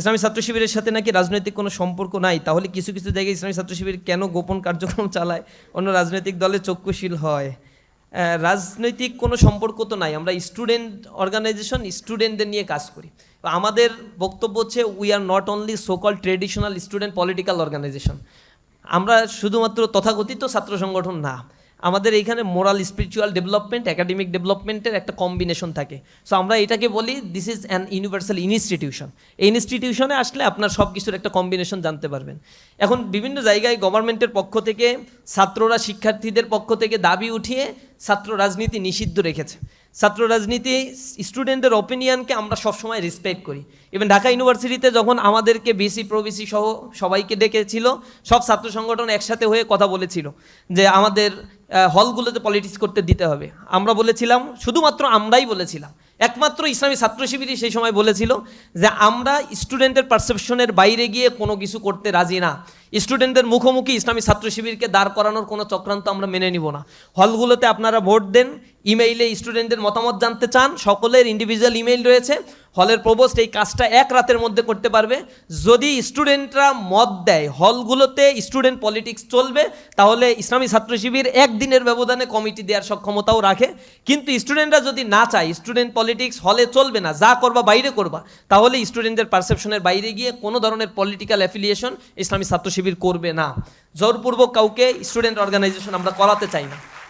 ইসলামী ছাত্র শিবিরের সাথে নাকি রাজনৈতিক কোনো সম্পর্ক নাই, তাহলে কিছু কিছু জায়গায় ইসলামী ছাত্র শিবির কেন গোপন কার্যক্রম চালায়? অন্য রাজনৈতিক দলে চক্ষুশীল হয়। রাজনৈতিক কোনো সম্পর্ক তো নাই, আমরা স্টুডেন্ট অর্গানাইজেশন, স্টুডেন্টদের নিয়ে কাজ করি। আমাদের বক্তব্য হচ্ছে we are not only so called traditional student political organization আমরা শুধুমাত্র তথাকথিত ছাত্র সংগঠন না আমাদের এইখানে মোরাল স্পিরিচুয়াল ডেভেলপমেন্ট একাডেমিক ডেভেলপমেন্টের একটা কম্বিনেশন থাকে। সো আমরা এটাকে বলি this is an universal institution এই ইনস্টিটিউশনে আসলে আপনার সব কিছুর একটা কম্বিনেশন জানতে পারবেন। এখন বিভিন্ন জায়গায় গভর্নমেন্টের পক্ষ থেকে ছাত্ররা, শিক্ষার্থীদের পক্ষ থেকে দাবি উঠিয়ে ছাত্র রাজনীতি নিষিদ্ধ রেখেছে। ছাত্র রাজনীতি স্টুডেন্টদের ওপিনিয়নকে আমরা সবসময় রেসপেক্ট করি। ইভেন ঢাকা ইউনিভার্সিটিতে যখন আমাদেরকে বিসি প্রবিসি সহ সবাইকে ডেকেছিল, সব ছাত্র সংগঠন একসাথে হয়ে কথা বলেছিল যে আমাদের হলগুলোতে পলিটিক্স করতে দিতে হবে। আমরা বলেছিলাম, শুধুমাত্র আমরাই বলেছিলাম। একমাত্র ইসলামী ছাত্র শিবিরই সেই সময় বলেছিল যে আমরা স্টুডেন্টের পারসেপশনের বাইরে গিয়ে কোনো কিছু করতে রাজি না। স্টুডেন্টদের মুখোমুখি ইসলামী ছাত্র শিবিরকে দাঁড় করানোর কোনো চক্রান্ত আমরা মেনে নিব না। হলগুলোতে আপনারা ভোট দেন ইমেইলে স্টুডেন্টদের মতামত জানতে চান, সকলের ইন্ডিভিজুয়াল ইমেইল রয়েছে। হলের প্রবোস্ট এই কাজটা এক রাতের মধ্যে করতে পারবে। যদি স্টুডেন্টরা মত দেয়, হলগুলোতে স্টুডেন্ট পলিটিক্স চলবে, তাহলে ইসলামী ছাত্র শিবির একদিনের ব্যবধানে কমিটি দেওয়ার সক্ষমতাও রাখে। কিন্তু স্টুডেন্টরা যদি না চায়, স্টুডেন্ট পলিটিক্স হলে চলবে না, যা করবা বাইরে করবা, তাহলে স্টুডেন্টদের পারসেপশনের বাইরে গিয়ে কোনো ধরনের পলিটিক্যাল অ্যাফিলিয়েশন ইসলামী ছাত্র শিবির করবে না। জোরপূর্বক কাউকে স্টুডেন্ট অর্গানাইজেশন আমরা করাতে চাই না।